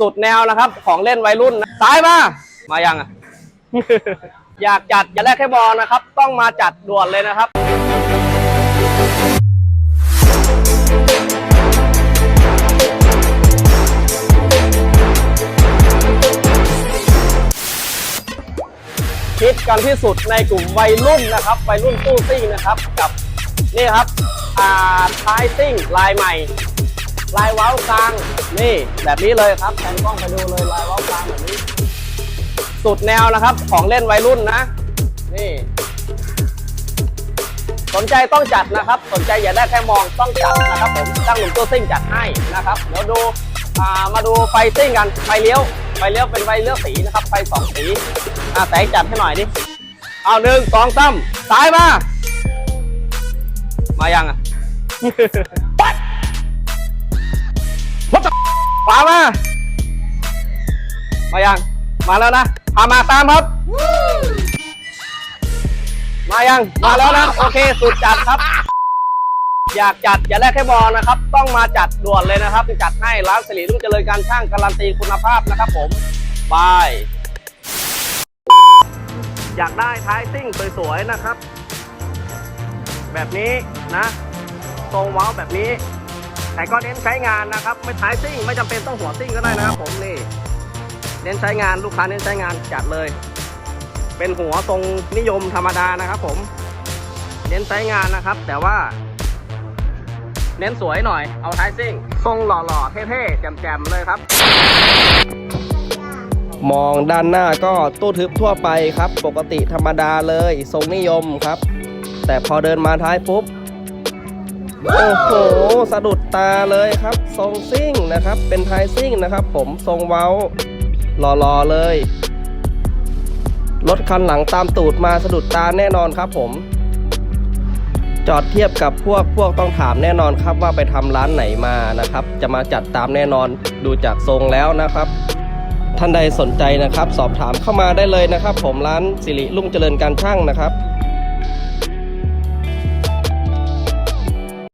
สุดแนวนะครับ ของเล่นวัยรุ่นนะซ้ายมา มายังอะ อยากจัดอย่าแลกแค่บอลนะครับ ต้องมาจัดด่วนเลยนะครับคิดกันที่สุดในกลุ่มวัยรุ่นนะครับ วัยรุ่นตู้ซิ่งนะครับ กับนี่ครับอ่าท้ายซิ่งลายใหม่ ลายเว้ากลาง นี่แบบนี้เลยครับแทนกล้องไปดูเลยลายเว้ากลางแบบนี้ สุดแนวนะครับของเล่นวัยรุ่นนะ นี่ สนใจต้องจัดนะครับ สนใจอย่าได้แค่มองต้องจัดนะครับผมตั้งหนุ่มตัวซิ่งจัดให้นะครับเดี๋ยวดูมาดูไฟซิ่งกันไฟเลี้ยวไฟเลี้ยวเป็นไฟเลี้ยวสีนะครับไฟสองสีอะแต่จัดให้หน่อยดิเอาหนึ่งสองสามซ้ายมา มายังอะ ขวามา มายัง มาแล้วนะพามาตามครับ มายัง มาแล้วนะ โอเค สุดจัดครับ อยากจัดอย่าแลกแค่บอลนะครับ ต้องมาจัดด่วนเลยนะครับ จัดให้ร้านสิริรุ่งเจริญการช่างการันตีคุณภาพนะครับผมบาย อยากได้ท้ายซิ่งสวยๆนะครับ แบบนี้นะ ทรงว้าแบบนี้ แต่ก็เน้นใช้งานนะครับ ไม่ท้ายซิ่งไม่จำเป็นต้องหัวซิ่งก็ได้นะครับ ผมนี่ เน้นใช้งานลูกค้าเน้นใช้งานจัดเลย เป็นหัวทรงนิยมธรรมดานะครับ ผม เน้นใช้งานนะครับ แต่ว่า เน้นสวยหน่อยเอาท้ายซิ่งทรงหล่อๆเท่ๆแจ่มๆเลยครับ มองด้านหน้าก็ตู้ทึบทั่วไปครับ ปกติธรรมดาเลย ทรงนิยมครับ แต่พอเดินมาท้ายปุ๊บ โอ้โหสะดุดตาเลยครับทรงซิ่งนะครับ เป็นไทยซิ่งนะครับ ผมทรงเว้าหล่อๆเลยรถคันหลังตามตูดมาสะดุดตาแน่นอนครับ ผม จอดเทียบกับพวกพวกต้องถามแน่นอนครับว่าไปทำร้านไหนมานะครับ จะมาจัดตามแน่นอนดูจากทรงแล้วนะครับ ท่านใดสนใจนะครับ สอบถามเข้ามาได้เลยนะครับ ผมร้านสิริรุ่งเจริญการช่างนะครับ